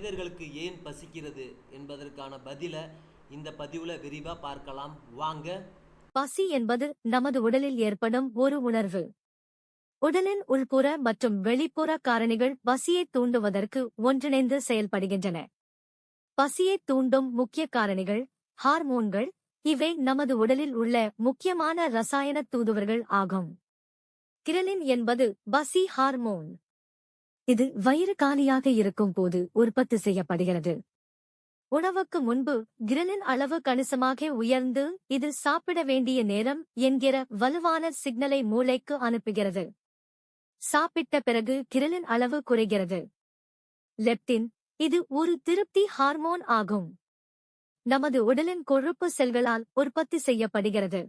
மனிதர்களுக்கு ஏன் பசிக்கிறது என்பதற்கான பதில இந்த பதிவுல விரிவா பார்க்கலாம். வாங்க. பசி என்பது நமது உடலில் ஏற்படும் ஒரு உணர்வு. உடலின் உள்புற மற்றும் வெளிப்புற காரணிகள் பசியை தூண்டுவதற்கு ஒன்றிணைந்து செயல்படுகின்றன. பசியை தூண்டும் முக்கிய காரணிகள் ஹார்மோன்கள் இவை நமது உடலில் உள்ள முக்கியமான ரசாயன தூதுவர்கள் ஆகும். கிரலின் என்பது பசி ஹார்மோன். இது வயிறு காலியாக இருக்கும் போது உற்பத்தி செய்யப்படுகிறது. உணவுக்கு முன்பு கிரலின் அளவு கணிசமாக உயர்ந்து இது சாப்பிட வேண்டிய நேரம் என்கிற வலுவான சிக்னலை மூளைக்கு அனுப்புகிறது. சாப்பிட்ட பிறகு கிரலின் அளவு குறைகிறது. லெப்டின் இது ஒரு திருப்தி ஹார்மோன் ஆகும். நமது உடலின் கொழுப்பு செல்களால் உற்பத்தி செய்யப்படுகிறது.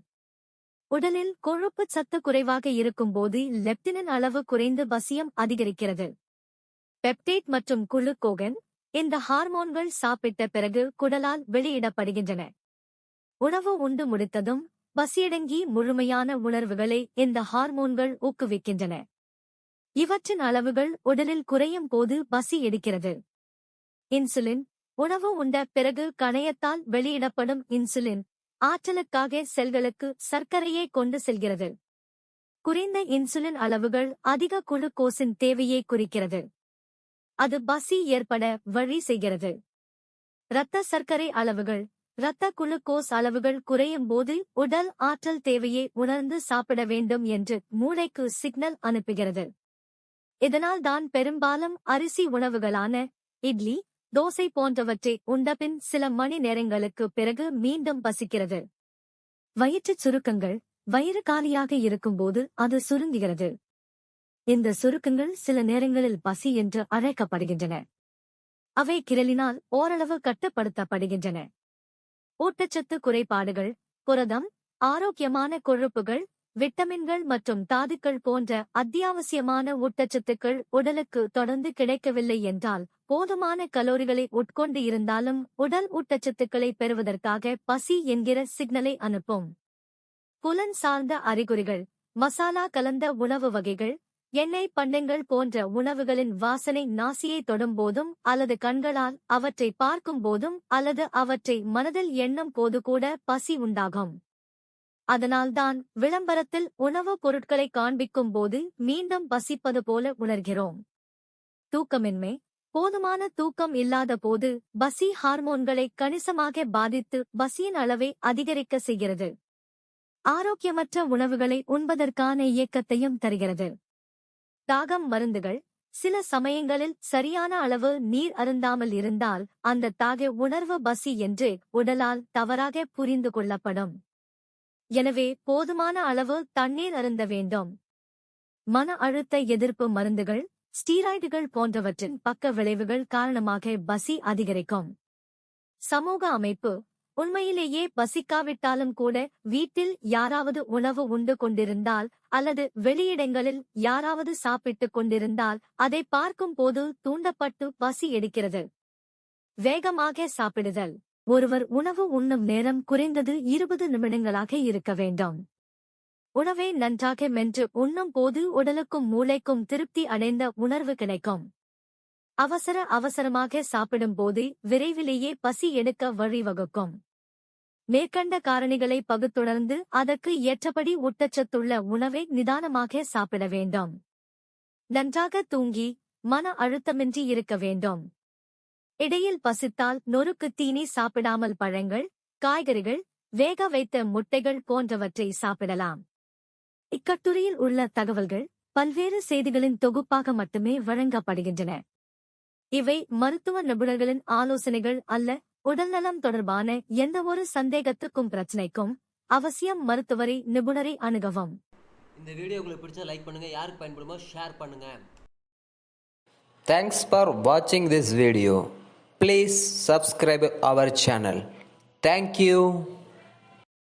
உடலில் கொழுப்பு சத்து குறைவாக இருக்கும்போது லெப்டினின் அளவு குறைந்து பசியம் அதிகரிக்கிறது. பெப்டேட் மற்றும் குளுக்கோகன் இந்த ஹார்மோன்கள் சாப்பிட்ட பிறகு குடலால் வெளியிடப்படுகின்றன. உணவு உண்டு முடித்ததும் பசியடங்கி முழுமையான உணர்வுகளை இந்த ஹார்மோன்கள் ஊக்குவிக்கின்றன. இவற்றின் அளவுகள் உடலில் குறையும் போது பசி எடுக்கிறது. இன்சுலின் உணவு உண்ட பிறகு கணையத்தால் வெளியிடப்படும் இன்சுலின் ஆற்றலுக்காக செல்களுக்கு சர்க்கரையை கொண்டு செல்கிறது. குறைந்த இன்சுலின் அளவுகள் அதிக குளுக்கோஸின் தேவையை குறிக்கிறது. அது பசி ஏற்பட வழி செய்கிறது. இரத்த சர்க்கரை அளவுகள். இரத்த குளுக்கோஸ் அளவுகள் குறையும் போது உடல் ஆற்றல் தேவையை உணர்ந்து சாப்பிட வேண்டும் என்று மூளைக்கு சிக்னல் அனுப்புகிறது. இதனால் தான் பெரும்பாலும் அரிசி உணவுகளான இட்லி தோசை போன்றவற்றை உண்டபின் சில மணி நேரங்களுக்கு பிறகு மீண்டும் பசிக்கிறது. வயிற்றுச் சுருக்கங்கள். வயிறு காலியாக இருக்கும்போது அது சுருங்குகிறது. இந்த சுருக்கங்கள் சில நேரங்களில் பசி என்று அழைக்கப்படுகின்றன. அவை கிரலினால் ஓரளவு கட்டுப்படுத்தப்படுகின்றன. ஊட்டச்சத்து குறைபாடுகள் புரதம் ஆரோக்கியமான கொழுப்புகள் விட்டமின்கள் மற்றும் தாதுக்கள் போன்ற அத்தியாவசியமான ஊட்டச்சத்துக்கள் உடலுக்கு தொடர்ந்து கிடைக்கவில்லை என்றால் போதுமான கலோரிகளை உட்கொண்டு இருந்தாலும் உடல் ஊட்டச்சத்துக்களை பெறுவதற்காக பசி என்கிற சிக்னலை அனுப்பும். புலன் சார்ந்த அறிகுறிகள் மசாலா கலந்த உணவு வகைகள் எண்ணெய் பண்டங்கள் போன்ற உணவுகளின் வாசனை நாசியை தொடும்போதும் அல்லது கண்களால் அவற்றை பார்க்கும் போதும் அல்லது அவற்றை மனதில் எண்ணம் போது கூட பசி உண்டாகும். அதனால்தான் விளம்பரத்தில் உணவுப் பொருட்களை காண்பிக்கும் போது மீண்டும் பசிப்பது போல உணர்கிறோம். தூக்கமின்மை. போதுமான தூக்கம் இல்லாத போது பசி ஹார்மோன்களை கணிசமாக பாதித்து பசியின் அளவை அதிகரிக்க செய்கிறது. ஆரோக்கியமற்ற உணவுகளை உண்பதற்கான இயக்கத்தையும் தருகிறது. தாகம் மருந்துகள். சில சமயங்களில் சரியான அளவு நீர் அருந்தாமல் இருந்தால் அந்த தாக உணர்வு பசி என்று உடலால் தவறாக புரிந்து கொள்ளப்படும். எனவே போதுமான அளவு தண்ணீர் அருந்த வேண்டும். மன அழுத்த எதிர்ப்பு மருந்துகள் ஸ்டீராய்டுகள் போன்றவற்றின் பக்க விளைவுகள் காரணமாக பசி அதிகரிக்கும். சமூக அமைப்பு உண்மையிலேயே பசிக்காவிட்டாலும் கூட வீட்டில் யாராவது உணவு உண்டு கொண்டிருந்தால் அல்லது வெளியிடங்களில் யாராவது சாப்பிட்டுக் கொண்டிருந்தால் அதை பார்க்கும் போது தூண்டப்பட்டு பசி எடுக்கிறது. வேகமாக சாப்பிடுதல். ஒருவர் உணவு உண்ணும் நேரம் குறைந்தது இருபது நிமிடங்களாக இருக்க வேண்டும். உணவை நன்றாக மென்று உண்ணும் போது உடலுக்கும் மூளைக்கும் திருப்தி அடைந்த உணர்வு கிடைக்கும். அவசர அவசரமாக சாப்பிடும் போது விரைவிலேயே பசி எடுக்க வழிவகுக்கும். மேற்கண்ட காரணிகளை பகுத்துணர்ந்து அதற்கு ஏற்றபடி ஊட்டச்சத்துள்ள உணவை நிதானமாக சாப்பிட வேண்டும். நன்றாக தூங்கி மன அழுத்தமின்றி இருக்க வேண்டும். இடையில் பசித்தால் நொறுக்கு தீனி சாப்பிடாமல் பழங்கள் காய்கறிகள் வேக வைத்த முட்டைகள் போன்றவற்றை சாப்பிடலாம். இக்கட்டுரையில் உள்ள தகவல்கள் பல்வேறு செய்திகளின் தொகுப்பாக மட்டுமே வழங்கப்படுகின்றன. இவை மருத்துவ நிபுணர்களின் ஆலோசனைகள் அல்ல உடல்நலம் தொடர்பான எந்தவொரு சந்தேகத்துக்கும் பிரச்சனைக்கும் அவசியம் மருத்துவரை நிபுணரை அணுகவும் இந்த வீடியோ உங்களுக்கு பிடிச்சா லைக் பண்ணுங்கள் யாருக்கு பயன்படுமோ ஷேர் பண்ணுங்கள் Thanks for watching this video. Please subscribe our channel. Thank you.